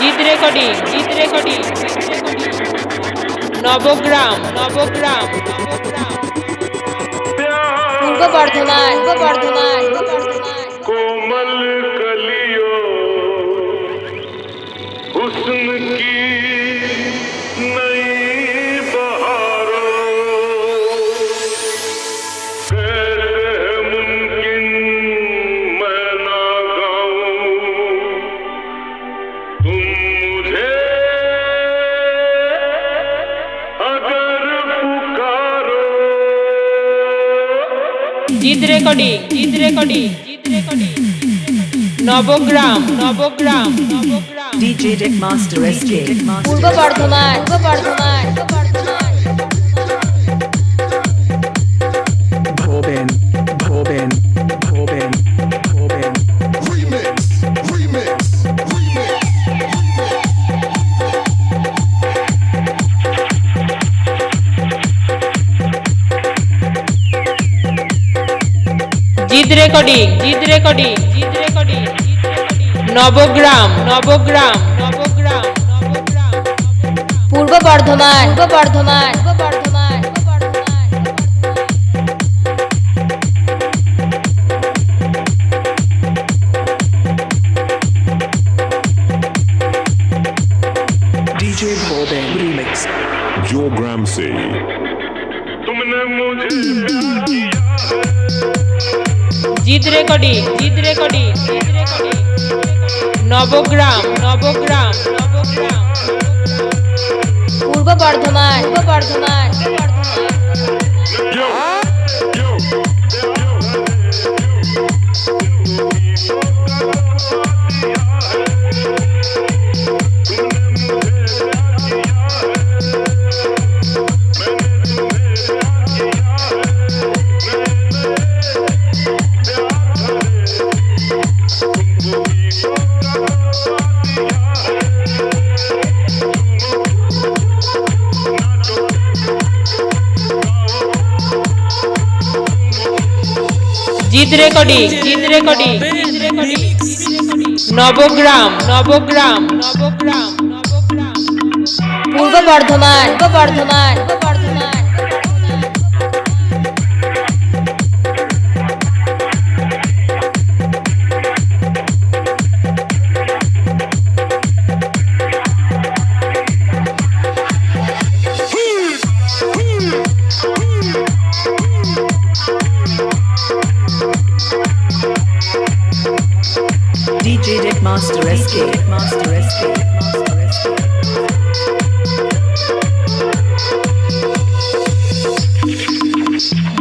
জিত রেকর্ডিং জিত রেকর্ডিং। নবগ্রাম নবগ্রাম নবগ্রাম। পূর্ব বর্ধমান পূর্ব বর্ধমান। জিত রেকর্ডিং জিত রেকর্ডিং জিত recording Nabagram Nabagram Nabagram. Purba Bardhaman Purba Bardhaman. জিত রেকর্ডিং জিত recording Jit recording Jit recording Nabagram Nabagram Nabagram Nabagram Purba Bardhaman Purba Bardhaman Purba Bardhaman Purba Bardhaman DJ Corbin remix. जो ग्राम से तुमने मुझे प्यार किया recording Jeet recording Jeet recording. Nabagram Nabagram Nabagram. Purba Bardhaman. Purba Bardhaman. Jeet recording Jeet recording Nabagram Nabagram Nabagram Nabagram. Purba Bardhaman Purba Bardhaman Purba Bardhaman. DJ Dick Master SK. Dick Master SK. Master SK.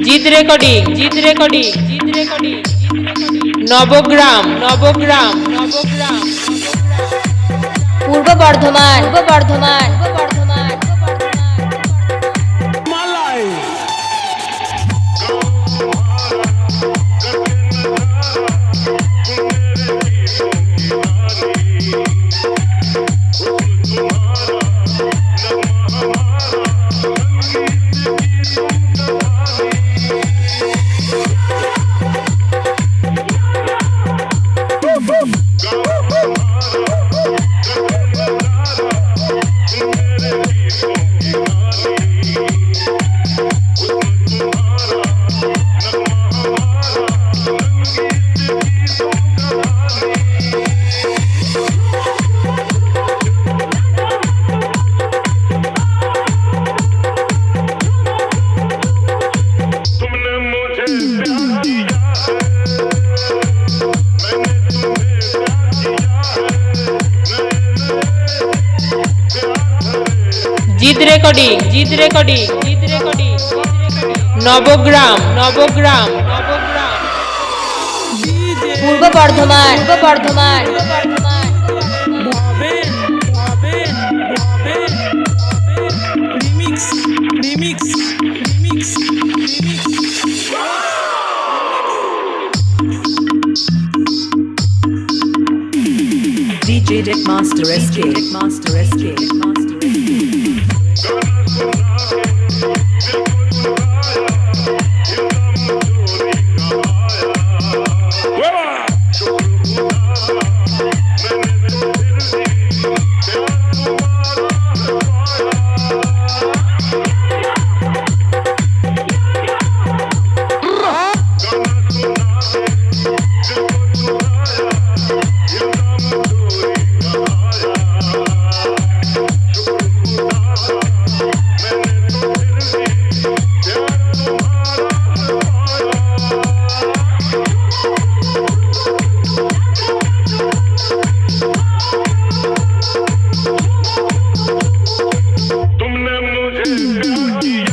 Jeet recording Jeet recording Jeet recording Nabagram Nabagram Nabagram Purba Bardhaman Purba Bardhaman Go! Recording Jeet recording Jeet recording Nabagram Nabagram Nabagram Purba Bardhaman Purba Bardhaman. DJ Master SK. Master SK. Master SK.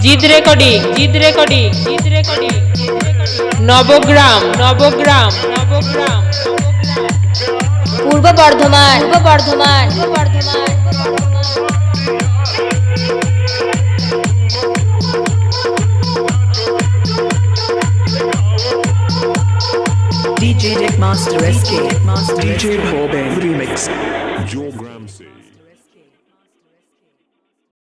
Jeet recording Jeet recording Jeet recording Nabagram Nabagram Nabagram. Purba Bardhaman Purba Bardhaman Purba Bardhaman. Master SK. Master DJ Boben Remix.